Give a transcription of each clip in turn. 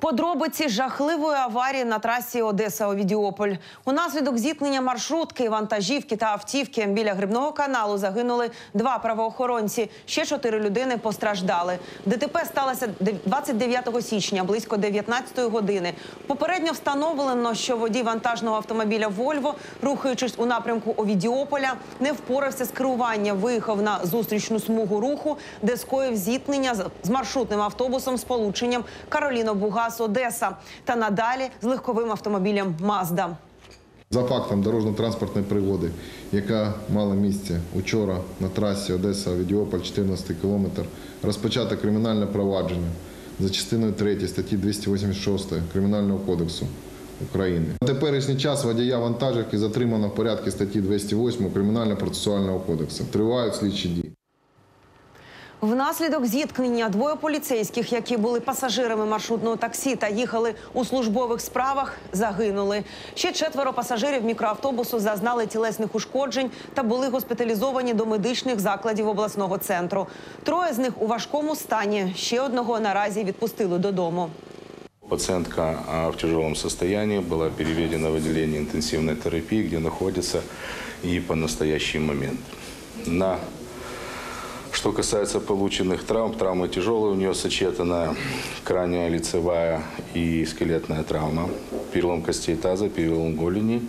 Подробиці жахливої аварії на трасі Одеса Овідіополь. Унаслідок зіткнення маршрутки, вантажівки та автівки біля грибного каналу загинули два правоохоронці. Ще чотири людини постраждали. ДТП сталося 29 січня близько 19 години. Попередньо встановлено, що водій вантажного автомобіля Вольво, рухаючись у напрямку Овідіополя, не впорався з керуванням. Виїхав на зустрічну смугу руху, де скоїв зіткнення з- маршрутним автобусом з полученням Кароліно Бугас Одеса та надалі з легковим автомобілем Мазда. За фактом дорожньо-транспортної пригоди, яка мала місце учора на трасі Одеса Відіополь, 14 кілометр, розпочато кримінальне провадження за частиною 3 статті 286 Кримінального кодексу України. На теперішній час водія вантажівки затримано в порядку статті 208 Кримінально-процесуального кодексу. Тривають слідчі дії. Внаслідок зіткнення двоє поліцейських, які були пасажирами маршрутного таксі та їхали у службових справах, загинули. Ще четверо пасажирів мікроавтобусу зазнали тілесних ушкоджень та були госпіталізовані до медичних закладів обласного центру. Троє з них у важкому стані. Ще одного наразі відпустили додому. Пациентка в тяжелом состоянии была переведена в отделение интенсивной терапии, где находится и по настоящий момент. На что касается полученных травм, травмы тяжелые, у нее сочетана крайняя лицевая и скелетная травма, перелом костей таза, перелом голени,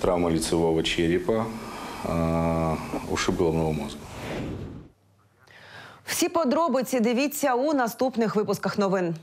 травма лицевого черепа, а, ушиб головного мозга. Всі подробиці дивіться у наступних випусках новин.